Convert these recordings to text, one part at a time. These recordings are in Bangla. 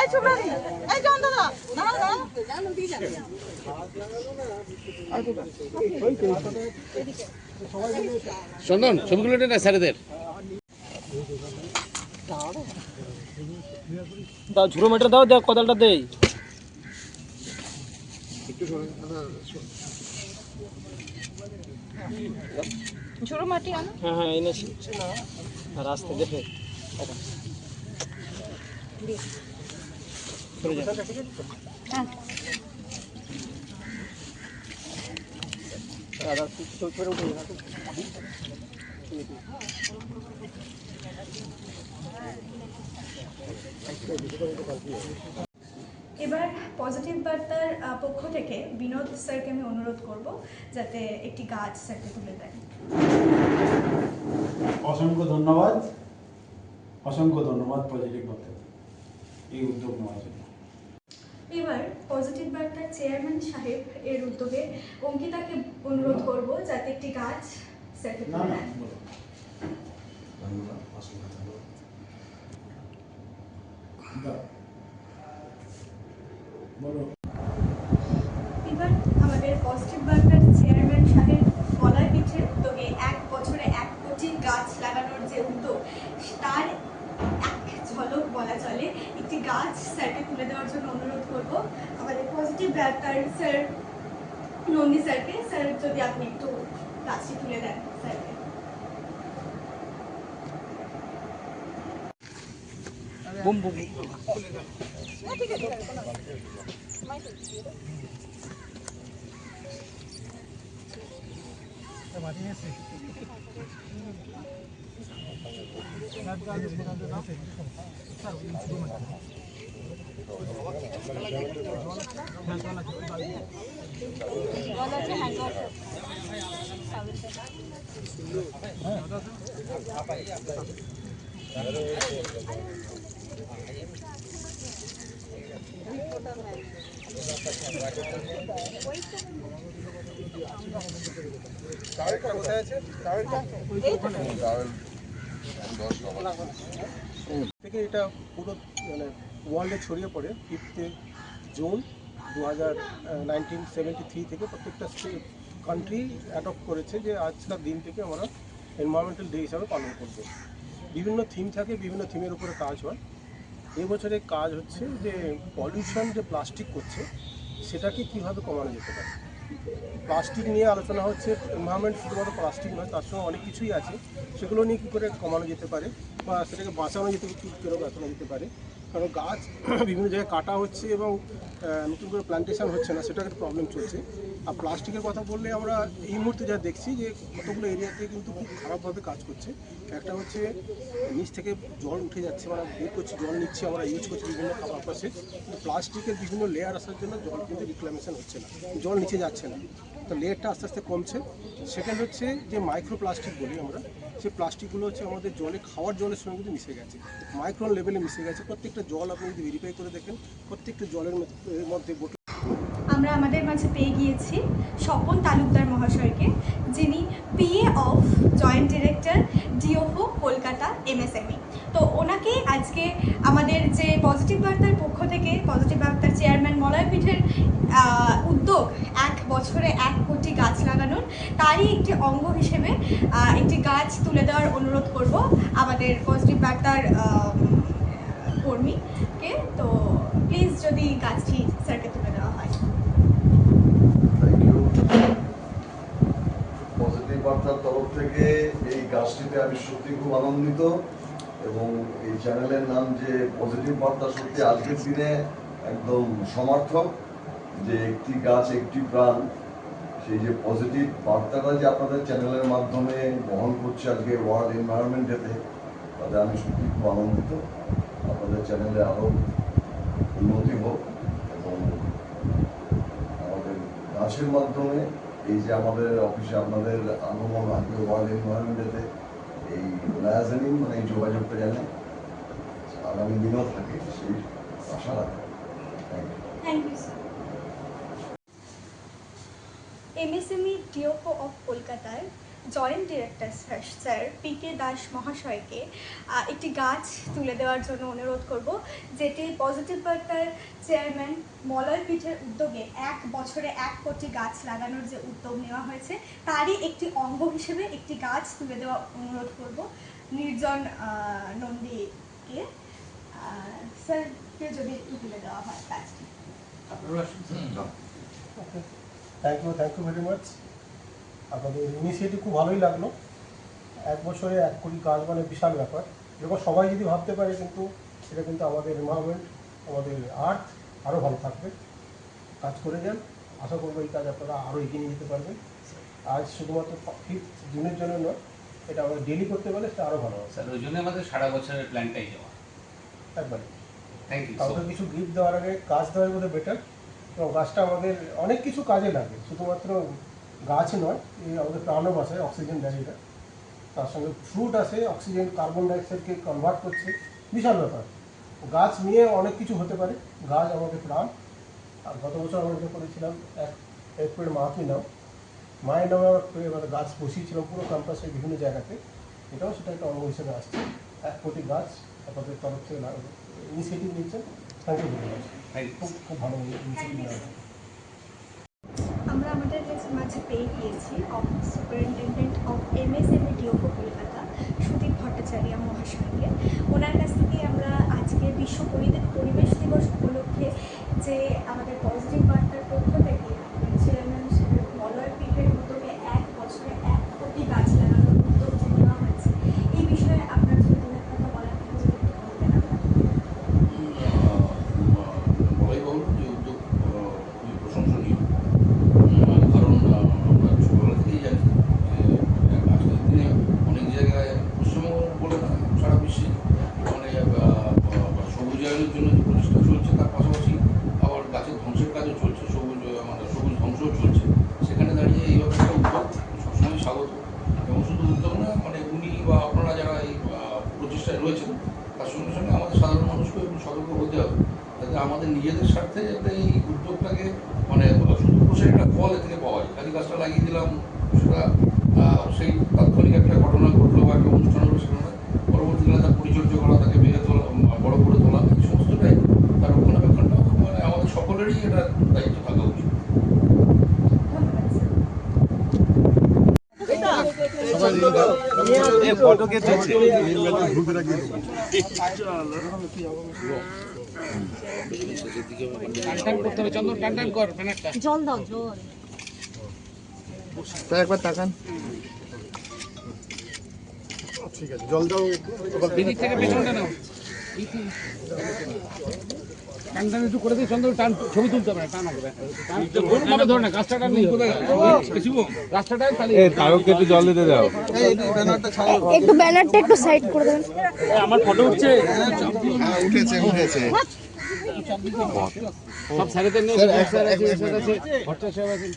এই চুপ এই জন দাদা দাঁড়াও দাঁড়াও চন্দন না স্যারেদের। দাও ঝুড়ো মেটে দাও দেখ কোদালটা দেই। ঝুড়ো মাটি আনো। হ্যাঁ হ্যাঁ এনেছি আর আসতে দেখে। এবার পজিটিভ বার্তার পক্ষ থেকে বিনোদ স্যারকে আমি অনুরোধ করব যাতে একটি গাছ স্যারকে তুলে দেয় অসংখ্য ধন্যবাদ। অসংখ্য ধন্যবাদ পজিটিভ বার্তা এই উদ্যোগ নেওয়ার জন্য। এবার পজিটিভ বার্তার চেয়ারম্যান সাহেব এর উদ্যোগে অঙ্কিতাকে অনুরোধ করব যাতে একটি গাছ না বলো দাও। বলো এবার আমাদের পজিটিভ বার্তার চেয়ারম্যান সাহেব গলায় পিঠে উদ্যোগে এক বছরে এক কোটি গাছ লাগানোর যে উদ্যোগ তার এক ঝলক বলা চলে একটি গাছ স্যারকে তুলে দেওয়ার জন্য অনুরোধ করব আমাদের পজিটিভ বার্তার স্যার নন্দী স্যারকে স্যার যদি আপনি একটু গাছটি তুলে দেন স্যারকে বুম বুম। থেকে এটা পুরো মানে ওয়ার্ল্ডে ছড়িয়ে পড়ে ফিফথে জুন দু হাজার থেকে প্রত্যেকটা কান্ট্রি অ্যাডপ্ট করেছে যে আজকের দিন থেকে আমরা এনভায়রনমেন্টাল ডে হিসাবে পালন করব। বিভিন্ন থিম থাকে, বিভিন্ন থিমের উপরে কাজ হয়। এবছরে কাজ হচ্ছে যে পলিউশন যে প্লাস্টিক করছে, সেটাকে কীভাবে কমানো যেতে পারে? প্লাস্টিক নিয়ে আলোচনা হচ্ছে এনভায়রনমেন্ট শুধুমাত্র প্লাস্টিক নয়, তার সঙ্গে অনেক কিছুই আছে। সেগুলো নিয়ে কী করে কমানো যেতে পারে বা সেটাকে বাঁচানো যেতে কী করে বাঁচানো যেতে পারে? কারণ গাছ বিভিন্ন জায়গায় কাটা হচ্ছে এবং নতুন করে প্লান্টেশন হচ্ছে না সেটা একটা প্রবলেম চলছে। আর প্লাস্টিকের কথা বললে আমরা এই মুহূর্তে যা দেখছি যে কতগুলো এরিয়াতে কিন্তু খুব খারাপভাবে কাজ করছে। একটা হচ্ছে নিচ থেকে জল উঠে যাচ্ছে মানে বের করছি, জল নিচ্ছি, আমরা ইউজ করছি বিভিন্ন খাবার পাশে। কিন্তু প্লাস্টিকের বিভিন্ন লেয়ার আসার জন্য জল কিন্তু রিক্লামেশন হচ্ছে না, জল নিচে যাচ্ছে না। তো লেয়ারটা আস্তে আস্তে কমছে। সেকেন্ড হচ্ছে যে মাইক্রো প্লাস্টিক বলি আমরা সেই প্লাস্টিকগুলো হচ্ছে আমাদের জলে খাওয়ার জলের সঙ্গে কিন্তু মিশে গেছে। মাইক্রন লেভেলে মিশে গেছে। প্রত্যেকটা জল আপনি যদি ভেরিফাই করে দেখেন, প্রত্যেকটা জলের মধ্যে- বোতল আমরা আমাদের মাঝে পেয়ে গিয়েছি স্বপন তালুকদার মহাশয়কে, যিনি PA of joint director DFO Kolkata MSME তো ওনাকে আজকে আমাদের যে পজিটিভ বার্তার পক্ষ থেকে পজিটিভ বার্তার চেয়ারম্যান মলয়পীঠের আহ, উদ্যোগ এক বছরে এক কোটি গাছ লাগানোর তারই একটি অঙ্গ হিসেবে একটি গাছ তুলে দেওয়ার অনুরোধ করব আমাদের পজিটিভ বার্তার কর্মীকে। তো প্লিজ যদি গাছটি স্যারকে তুলে দেওয়া হয়। পজিটিভ বার্তার তরফ থেকে এই গাছটিতে আমি সত্যি খুব আনন্দিত। এবং এই চ্যানেলের নাম যে পজিটিভ বার্তা সত্যি আজকের দিনে একদম সমার্থক, যে একটি গাছ, একটি প্রাণ, সেই যে পজিটিভ বার্তাটা যে আপনাদের চ্যানেলের মাধ্যমে বহন করছে আজকে ওয়ার্ল্ড এনভায়রনমেন্ট ডেতে, তাতে আমি সত্যি খুব আনন্দিত। আপনাদের চ্যানেলে আরও উন্নতি হোক এবং আমাদের গাছের মাধ্যমে এই যে আমাদের অফিসে আপনাদের আগমন আজকে ওয়ার্ল্ড এনভায়রনমেন্টেতে এই লায়াজেনিং মানে এই যোগাযোগটা জানে আগামী দিনও থাকে, সেই আশা রাখি thank you thank you sir MSME DFO of কলকাতার joint director sir P K Das মহাশয়কে একটি গাছ তুলে দেওয়ার জন্য অনুরোধ করব যেটি পজিটিভ বার্তার চেয়ারম্যান মলয় পিঠের উদ্যোগে এক বছরে এক কোটি গাছ লাগানোর যে উদ্যোগ নেওয়া হয়েছে তারই একটি অঙ্গ হিসেবে একটি গাছ তুলে দেওয়া অনুরোধ করব। নির্জন আহ, নন্দীকে আহ, স্যারকে যদি একটু তুলে দেওয়া হয় গাছটি thank you thank you very much আপনাদের ইনিশিয়েটিভ খুব ভালোই লাগল। এক বছরে এক কোটি কাজ মানে বিশাল ব্যাপার। এরকম সবাই যদি ভাবতে পারে কিন্তু সেটা কিন্তু আমাদের এনভায়রনমেন্ট আমাদের আর্থ আরও ভালো থাকবে। কাজ করে যান। আশা করব এই কাজ আপনারা আরও এগিয়ে নিয়ে যেতে পারবেন। আজ শুধুমাত্র ফিফথ জুনের জন্য নয় এটা আমরা ডেলি করতে পারলে সেটা আরও ভালো হবে। স্যার ওই জন্য আমাদের সারা বছরের প্ল্যানটাই যাওয়া। একবারে। থ্যাংক ইউ কাউকে কিছু গিফট দেওয়ার আগে কাজ দেওয়ার বোধহয় বেটার এবং গাছটা আমাদের অনেক কিছু কাজে লাগে। শুধুমাত্র গাছ নয় এই আমাদের প্রাণও বাঁচায় অক্সিজেন দেয় এটা। তার সঙ্গে ফ্রুট আছে অক্সিজেন কার্বন ডাইঅক্সাইডকে কনভার্ট করছে। বিশাল ব্যাপার। গাছ নিয়ে অনেক কিছু হতে পারে। গাছ আমাদের প্রাণ। আর গত বছর আমরা যেটা করেছিলাম এক এক পেড় মা নাও। মায়ের নামে আমরা মানে গাছ বসিয়েছিলাম পুরো ক্যাম্পাসের বিভিন্ন জায়গাতে। এটাও সেটা একটা অঙ্গ হিসেবে আসছে। এক কোটি গাছ আপনাদের তরফ থেকে ইনিশিয়েটিভ নিচ্ছেন থ্যাংক ইউ ভেরি মাচ খুব খুব ভালো ইনিশিয়েটিভ নেওয়া মাঝে পেয়ে গিয়েছি of superintendent of M S M DFO Kolkata Sudip Bhattacharya মহাশয়কে। ওনার কাছ থেকে আমরা আজকে বিশ্ব পরিবেশ পরিবেশ দিবস উপলক্ষে যে আমাদের পজিটিভ বার্তার পক্ষ থেকে চেয়ারম্যান মলয় পীঠের উদ্যোগে এক বছরে এক কোটি গাছ লাগানোর উদ্যোগ যে নেওয়া হয়েছে এই বিষয়ে আপনার যদি দু এক কথা বলার থাকে যদি একটু বলতেন আপনারা। বলাই বাহুল্য যে উদ্যোগ আহ, খুবই প্রশংসনীয় আহ, কারণ আহ, আমরা ছোটবেলা থেকেই জানি যে আহ, আজকের দিনে অনেক জায়গায় পশ্চিমবঙ্গ বলে না সারা বিশ্বে মানে আহ, আহ, সবুজায়নের জন্য যে প্রচেষ্টা চলছে তার পাশাপাশি আবার গাছের ধ্বংসের কাজও চলছে সবুজ আহ, মানে সবুজ ধ্বংসও চলছে সেখানে দাঁড়িয়ে এইভাবে একটা উদ্যোগ সবসময় স্বাগত এবং শুধু উদ্যোগ না মানে উনি বা আপনারা যারা এই আহ, প্রচেষ্টায় রয়েছেন তার সঙ্গে সঙ্গে আমাদের সাধারণ মানুষকেও একটু সতর্ক হতে হবে যাতে আমাদের নিজেদের স্বার্থে যাতে এই উদ্যোগটাকে মানে শুধু বসে একটা ফল এ থেকে পাওয়া যায় খালি গাছটা লাগিয়ে দিলাম সেটা আহ, সেই তাৎক্ষণিক একটা ঘটনা ঘটলো বা একটা অনুষ্ঠান হলো সেখানে পরবর্তীকালে তার পরিচর্যা করা তাকে বেড়ে তোলা উম, বড় করে তোলা এই সমস্তটাই তার রক্ষণাবেক্ষণটা মানে আমাদের সকলেরই এটা দায়িত্ব থাকা উচিত ধন্যবাদ স্যার টান টান করতে হবে চন্দন টান টান কর ব্যানারটা জল দাও দিদির থেকে পেছনটা নাও। টান টান একটু করে দিই চন্দন টান ছবি তুলতে হবে না, টান আসবে ভাবে ধরে না গাছটা টান নিয়ে গাছটা টান তাহলে কারোকে একটু জল দিতে দাও একটু ব্যানারটা একটু সাইড করে দেবেন আমার ফটো উঠছে সব স্যারেদের নিয়ে স্যার আছে স্যার আছে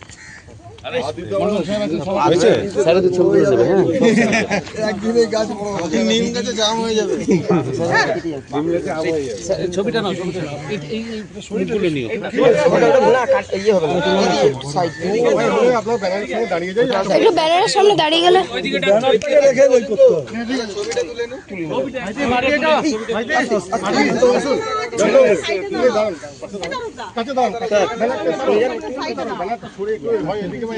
ছবিটা নাও ছবিটা নিও। একটু ব্যানারের সামনে দাঁড়িয়ে গেলে আমার কাছে আছে এই জয়ন্ত চলে এসো। এই আপনি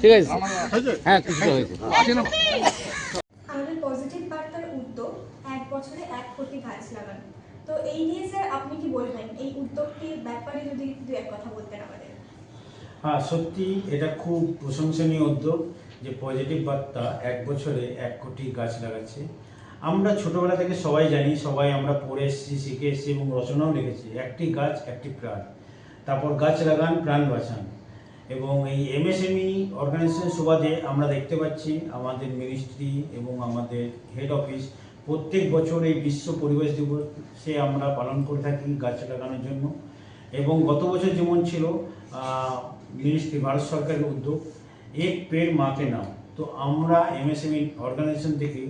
ঠিক আছে। হ্যাঁ কিছুটা হয়েছে। আমাদের পজিটিভ বার্তার উদ্যোগ এক বছরে এক কোটি গাছ লাগানো। তো এই নিয়ে স্যার আপনি কি বলবেন? এই উদ্যোগটির ব্যাপারে যদি দু এক কথা বলতেন আমাদের। হ্যাঁ সত্যি এটা খুব প্রশংসনীয় উদ্যোগ। যে পজিটিভ বার্তা এক বছরে এক কোটি গাছ লাগাচ্ছে। আমরা ছোটবেলা থেকে সবাই জানি, সবাই আমরা পড়ে এসেছি, শিখে এসেছি এবং রচনাও লিখেছি, একটি গাছ, একটি প্রাণ। তারপর গাছ লাগান, প্রাণ বাঁচান। এবং এই এমএসএমই অর্গানাইজেশন সুবাদে আমরা দেখতে পাচ্ছি আমাদের মিনিস্ট্রি এবং আমাদের হেড অফিস প্রত্যেক বছর এই বিশ্ব পরিবেশ দিবসে আমরা পালন করে থাকি গাছ লাগানোর জন্য। এবং গত বছর যেমন ছিল মিনিস্ট্রি ভারত সরকারের উদ্যোগ এক পেড় মাকে নাও তো আমরা এমএসএমই অর্গানাইজেশন থেকে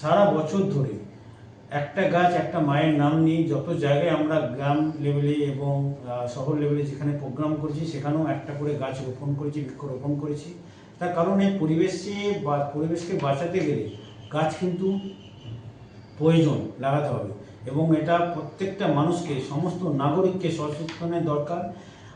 সারা বছর ধরে একটা গাছ, একটা মায়ের নাম নিয়ে যত জায়গায় আমরা গ্রাম লেভেলে এবং শহর লেভেলে যেখানে প্রোগ্রাম করেছি, সেখানেও একটা করে গাছ রোপণ করেছি বৃক্ষরোপণ করেছি। তার কারণ এই পরিবেশে বা, পরিবেশকে বাঁচাতে গেলে গাছ কিন্তু প্রয়োজন, লাগাতে হবে। এবং এটা প্রত্যেকটা মানুষকে, সমস্ত নাগরিককে সচেতনের দরকার।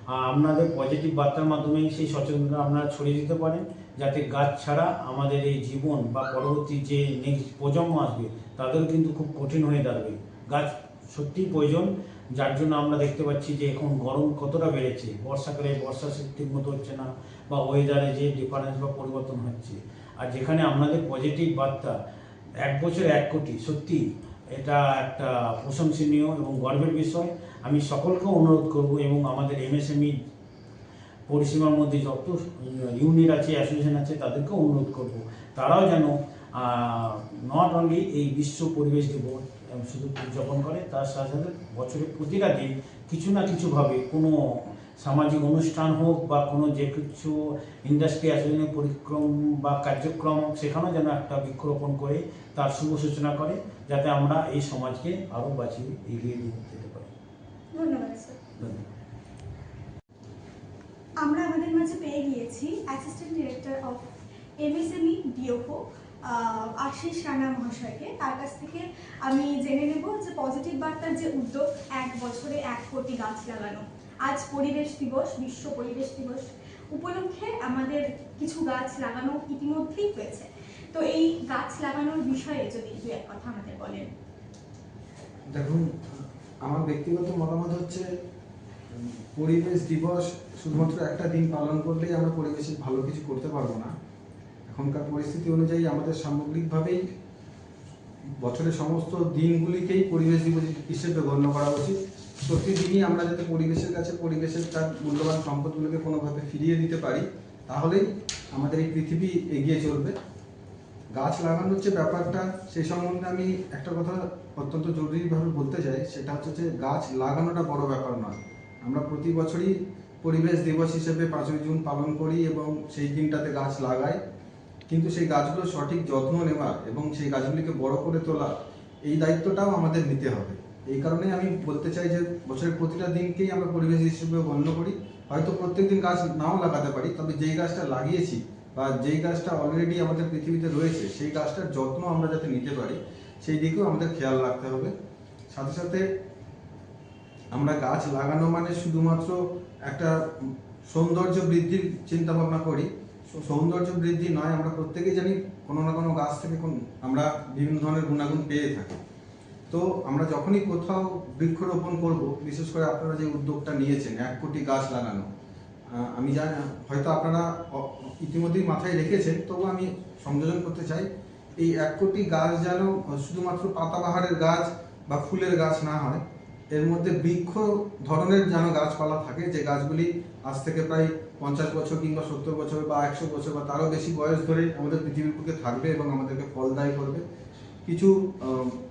আপনাদের পজিটিভ বার্তার মাধ্যমে সেই সচেতনতা আপনারা ছড়িয়ে দিতে পারেন, যাতে গাছ ছাড়া আমাদের এই জীবন বা পরবর্তী যে নেক্সট প্রজন্ম আসবে, তাদেরও কিন্তু খুব কঠিন হয়ে দাঁড়াবে। গাছ সত্যিই প্রয়োজন, যার জন্য আমরা দেখতে পাচ্ছি যে এখন গরম কতটা বেড়েছে, বর্ষাকালে বর্ষা ঠিক মতো হচ্ছে না বা ওয়েদারে যে ডিফারেন্স বা পরিবর্তন হচ্ছে। আর যেখানে আপনাদের পজিটিভ বার্তা, এক বছরে এক কোটি সত্যি এটা একটা প্রশংসনীয় এবং গর্বের বিষয়। আমি সকলকে অনুরোধ করব এবং আমাদের এমএসএমই পরিসীমার মধ্যে যত ইউনিট আছে অ্যাসোসিয়েশন আছে, তাদেরকে অনুরোধ করব। তারাও যেন নট অনলি এই বিশ্ব পরিবেশ দিবস শুধু উদযাপন করে, তার সাথে সাথে বছরের প্রতিটা দিন কিছু না কিছুভাবে কোনো সামাজিক অনুষ্ঠান হোক বা কোনো যে কিছু ইন্ডাস্ট্রি অ্যাসোসিয়েশনের পরিক্রম বা কার্যক্রম হোক, সেখানেও যেন একটা বৃক্ষরোপণ করে, তার শুভ সূচনা করে, যাতে আমরা এই সমাজকে আরও বাঁচিয়ে এগিয়ে নিয়ে ধন্যবাদ স্যার আমরা আমাদের মাঝে পেয়ে গিয়েছি assistant director of MSME DFO Ashis Rana মহাশয়কে। তার কাছ থেকে আমি জেনে নেব যে পজিটিভ বার্তার যে উদ্যোগ এক বছরে এক কোটি গাছ লাগানো। আজ পরিবেশ দিবস বিশ্ব পরিবেশ দিবস। উপলক্ষে আমাদের কিছু গাছ লাগানো ইতিমধ্যেই হয়েছে। তো এই গাছ লাগানোর বিষয়ে যদি দু এক কথা আমাদের বলেন। দেখুন আমার ব্যক্তিগত মতামত হচ্ছে পরিবেশ দিবস শুধুমাত্র একটা দিন পালন করলেই আমরা পরিবেশের ভালো কিছু করতে পারব না। এখনকার পরিস্থিতি অনুযায়ী আমাদের সামগ্রিকভাবেই বছরের সমস্ত দিনগুলিকেই পরিবেশ দিবস হিসেবে গণ্য করা উচিত। প্রতিদিনই আমরা যাতে পরিবেশের কাছে পরিবেশের তার মূল্যবান সম্পদগুলোকে কোনোভাবে ফিরিয়ে দিতে পারি, তাহলেই আমাদের এই পৃথিবী এগিয়ে চলবে। গাছ লাগানোর যে ব্যাপারটা সেই সম্বন্ধে আমি একটা কথা অত্যন্ত জরুরিভাবে বলতে চাই। সেটা হচ্ছে যে, গাছ লাগানোটা বড় ব্যাপার নয়। আমরা প্রতি বছরই পরিবেশ দিবস হিসেবে পাঁচই জুন পালন করি এবং সেই দিনটাতে গাছ লাগাই। কিন্তু সেই গাছগুলোর সঠিক যত্ন নেওয়া এবং সেই গাছগুলিকে বড় করে তোলা, এই দায়িত্বটাও আমাদের নিতে হবে। এই কারণে আমি বলতে চাই যে, বছরের প্রতিটা দিনকেই আমরা পরিবেশ হিসেবে গণ্য করি। হয়তো প্রত্যেক দিন গাছ নাও লাগাতে পারি, তবে যেই গাছটা লাগিয়েছি বা যেই গাছটা অলরেডি আমাদের পৃথিবীতে রয়েছে, সেই গাছটার যত্ন আমরা যাতে নিতে পারি, সেই দিকেও আমাদের খেয়াল রাখতে হবে। সাথে সাথে আমরা গাছ লাগানো মানে শুধুমাত্র একটা সৌন্দর্য বৃদ্ধির চিন্তা ভাবনা করি। সৌন্দর্য বৃদ্ধি নয়, আমরা প্রত্যেকেই জানি কোনো না কোনো গাছ থেকে কোন- আমরা বিভিন্ন ধরনের গুণাগুণ পেয়ে থাকি। তো আমরা যখনই কোথাও বৃক্ষরোপণ করব, বিশেষ করে আপনারা যে উদ্যোগটা নিয়েছেন, এক কোটি গাছ লাগানো আমি জানি হয়তো আপনারা ইতিমধ্যেই মাথায় রেখেছেন, তবু আমি সংযোজন করতে চাই। এই এক কোটি গাছ যেন শুধুমাত্র পাতাবাহারের গাছ বা ফুলের গাছ না হয়, এর মধ্যে বৃক্ষ ধরনের যেন গাছপালা থাকে, যে গাছগুলি আজ থেকে প্রায় পঞ্চাশ বছর কিংবা সত্তর বছর বা একশো বছর বা তারও বেশি বয়স ধরে আমাদের পৃথিবীর বুকে থাকবে এবং আমাদেরকে ফলদায়ী করবে। কিছু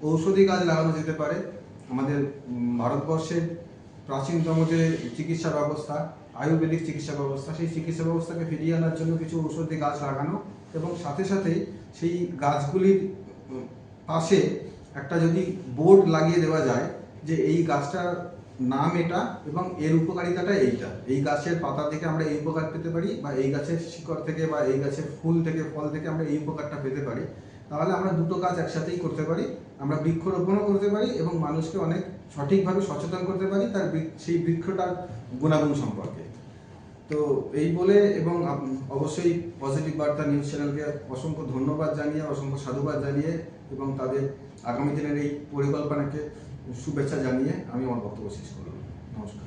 ঔষধি গাছ লাগানো যেতে পারে। আমাদের ভারতবর্ষের প্রাচীনতম যে চিকিৎসা ব্যবস্থা আয়ুর্বেদিক চিকিৎসা ব্যবস্থা, সেই চিকিৎসা ব্যবস্থাকে ফিরিয়ে আনার জন্য কিছু ঔষধি গাছ লাগানো এবং সাথে সাথে সেই গাছগুলির পাশে একটা যদি বোর্ড লাগিয়ে দেওয়া যায় যে এই গাছটার নাম এটা এবং এর উপকারিতাটা এইটা। এই গাছের পাতা থেকে আমরা এই উপকার পেতে পারি বা এই গাছের শিকড় থেকে বা এই গাছের ফুল থেকে, ফল থেকে আমরা এই উপকারটা পেতে পারি। তাহলে আমরা দুটো কাজ একসাথেই করতে পারি। আমরা বৃক্ষরোপণও করতে পারি এবং মানুষকে অনেক সঠিকভাবে সচেতন করতে পারি তার সেই বৃক্ষটার গুণাগুণ সম্পর্কে। তো এই বলে এবং অবশ্যই পজিটিভ বার্তা নিউজ চ্যানেলকে অসংখ্য ধন্যবাদ জানিয়ে, অসংখ্য সাধুবাদ জানিয়ে এবং তাদের আগামী দিনের এই পরিকল্পনাকে শুভেচ্ছা জানিয়ে আমি আমার বক্তব্য শেষ করলাম। নমস্কার।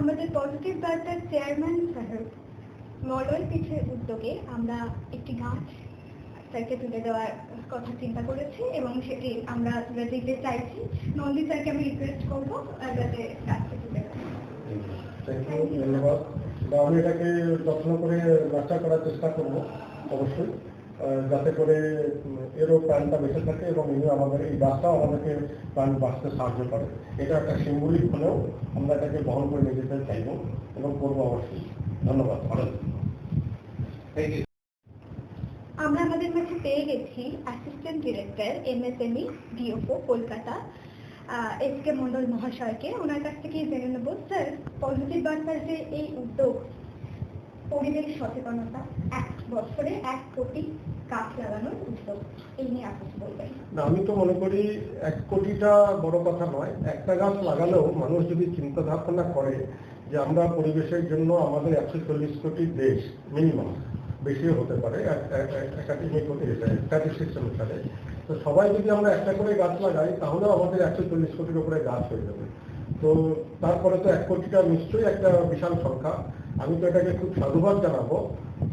আমাদের পজিটিভ বার্তার চেয়ারম্যান সাহেব মলয় পিঠের উদ্যোগে আমরা একটি গাছ স্যারকে তুলে দেওয়ার কথা চিন্তা করেছি এবং সেটি আমরা তুলে দিতে চাইছি। নন্দী স্যারকে আমি রিকোয়েস্ট করব আহ, যাতে গাছটি তুলে দেন ধন্যবাদ। আমি এটাকে যত্ন করে নার্চার করার চেষ্টা করব অবশ্যই। যাতে করে এরও প্রাণটা বেঁচে থাকে এবং ইনি আমাদের এই গাছটাও আমাদেরকে প্রাণ বাঁচতে সাহায্য করে। এটা একটা সিম্বলিক হলেও আমরা এটাকে বহন করে নিয়ে যেতে চাইব এবং করব অবশ্যই। ধন্যবাদ অনেক থ্যাংক ইউ আমরা আমাদের মাঝে পেয়ে গেছি assistant director MSME DFO Kolkata. S K Mondal মহাশয়কে। ওনার কাছ থেকে জেনে নেব, স্যার পজিটিভ বার্তার যে এই উদ্যোগ, পরিবেশ সচেতনতা, এক বছরে এক কোটি গাছ লাগানোর উদ্যোগ, এই নিয়ে আপনি বলবেন? না, আমি তো মনে করি এক কোটিটা বড় কথা নয়। একটা গাছ লাগালেও মানুষ যদি চিন্তা ভাবনা করে যে আমরা পরিবেশের জন্য আমাদের একশো চল্লিশ কোটি দেশ মিনিমাম বেশিও হতে পারে অনুসারে তো সবাই যদি আমরা একটা করে গাছ লাগাই, তাহলেও আমাদের একশো চল্লিশ কোটির উপরে গাছ হয়ে যাবে। তো তারপরে তো এক কোটিটা নিশ্চয়ই একটা বিশাল সংখ্যা। আমি তো এটাকে খুব সাধুবাদ জানাব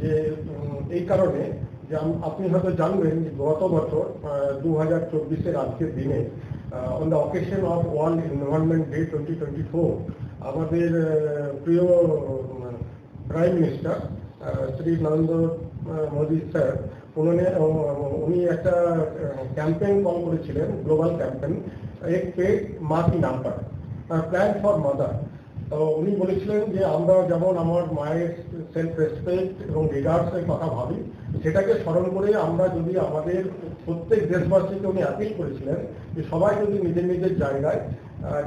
যে এই কারণে যে আপনি হয়তো জানবেন যে গত বছর দু হাজার চব্বিশের আজকের দিনে on the occasion of world environment day twenty twenty four আমাদের প্রিয় prime minister Shri Narendra Modi sir উনি উনি একটা ক্যাম্পেইন কল করেছিলেন গ্লোবাল ক্যাম্পেইন এক পেড মা কি নাম পার প্ল্যান ফর মাদার তো উনি বলেছিলেন যে আমরা যেমন আমার মায়ের সেলফ রেসপেক্ট এবং রিগার্ডসের কথা ভাবি, সেটাকে স্মরণ করে আমরা যদি আমাদের প্রত্যেক দেশবাসীকে উনি অ্যাপিল করেছিলেন যে সবাই যদি নিজের নিজের জায়গায়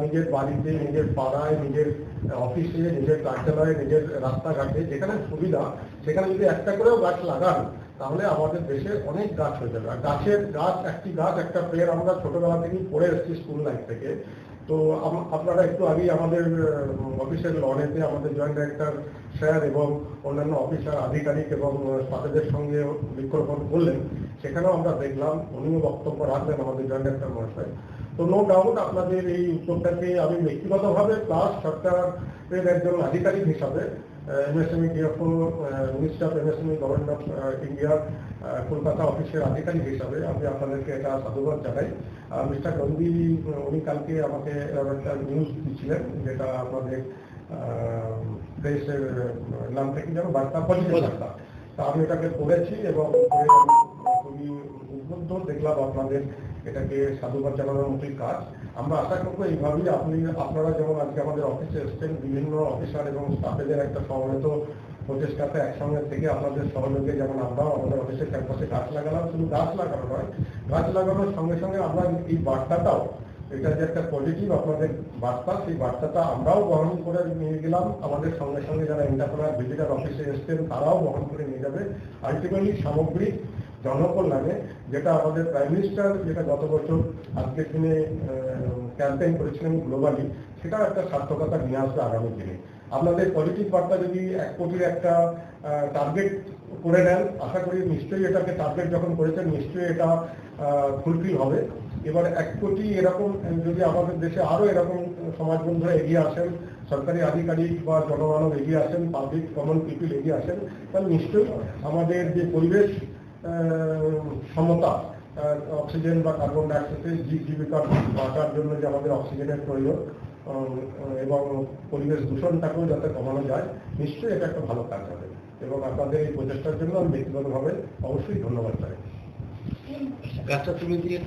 নিজের বাড়িতে, নিজের পাড়ায়, নিজের অফিসে, নিজের কার্যালয়ে, নিজের রাস্তাঘাটে যেখানে সুবিধা, সেখানে যদি একটা করেও গাছ লাগান, তাহলে আমাদের দেশে অনেক গাছ হয়ে যাবে। আর গাছের গাছ, একটি গাছ, একটা পেয়ার আমরা ছোটবেলা থেকেই পড়ে এসেছি স্কুল লাইফ থেকে। তো আপনারা একটু আগেই আমাদের অফিসের লনেতে আমাদের জয়েন্ট ডাইরেক্টর স্যার এবং অন্যান্য অফিসার আধিকারিক এবং স্টাফেদের সঙ্গে বৃক্ষরোপণ করলেন। সেখানেও আমরা দেখলাম, উনিও বক্তব্য রাখলেন আমাদের জয়েন্ট ডাইরেক্টর মহাশয়। তো নো ডাউট আপনাদের এই উদ্যোগটাকে আমি ব্যক্তিগতভাবে প্লাস সরকারের একজন আধিকারিক হিসাবে MSME DFO minister of MSME government of India Kolkata অফিসের আধিকারিক হিসাবে আমি আপনাদেরকে এটা সাধুবাদ জানাই। মিস্টার নন্দী উনি কালকে আমাকে একটা নিউজ দিচ্ছিলেন যেটা আমাদের প্রেসের নাম থেকে যেন বার্তা পজিটিভ বার্তা তা আমি এটাকে পড়েছি এবং উদ্বুদ্ধ দেখলাম আপনাদের, এটাকে সাধুবাদ জানানোর মতোই কাজ। আমরা আশা করব এইভাবেই আপনি, আপনারা যেমন আজকে আমাদের অফিসে এসছেন, বিভিন্ন অফিসার এবং স্টাফেদের একটা সমবেত প্রচেষ্টাতে একসঙ্গে থেকে আপনাদের সহযোগে যেমন আমরাও আমাদের অফিসের ক্যাম্পাসে গাছ লাগালাম, শুধু গাছ লাগানো নয়, গাছ লাগানোর সঙ্গে সঙ্গে আমরা এই বার্তাটাও, এটা যে একটা পজিটিভ আপনাদের বার্তা, সেই বার্তাটা আমরাও বহন করে নিয়ে গেলাম। আমাদের সঙ্গে সঙ্গে যারা এন্টারপ্রেনার ভিজিটার অফিসে এসছেন, তারাও বহন করে নিয়ে যাবে। আলটিমেটলি সামগ্রিক জনকল্যাণে যেটা আমাদের প্রাইম মিনিস্টার যেটা গত বছর আজকের দিনে ক্যাম্পেইন করেছিলেন গ্লোবালি সেটা একটা সার্থকতা নিয়ে আসবে আগামী দিনে। আপনাদের পজিটিভ বার্তা যদি এক কোটির একটা টার্গেট করে নেন, আশা করি নিশ্চয়ই এটাকে টার্গেট যখন করেছেন, নিশ্চয়ই এটা ফুলফিল হবে। এবার এক কোটি এরকম, যদি আমাদের দেশে আরও এরকম সমাজ বন্ধুরা এগিয়ে আসেন, সরকারি আধিকারিক বা জনমানব এগিয়ে আসেন পাবলিক কমন পিপিল এগিয়ে আসেন, তাহলে নিশ্চয়ই আমাদের যে পরিবেশ সমতা অক্সিজেন বা কার্বন ডাইঅক্সাইডের জীব জীবিকার বাঁচার জন্য যে আমাদের অক্সিজেনের প্রয়োজন এবং পরিবেশ দূষণটাকেও যাতে কমানো যায়, নিশ্চয়ই এটা একটা ভালো কাজ হবে। এবং আপনাদের এই প্রচেষ্টার জন্য আমি ব্যক্তিগতভাবে অবশ্যই ধন্যবাদ দিয়ে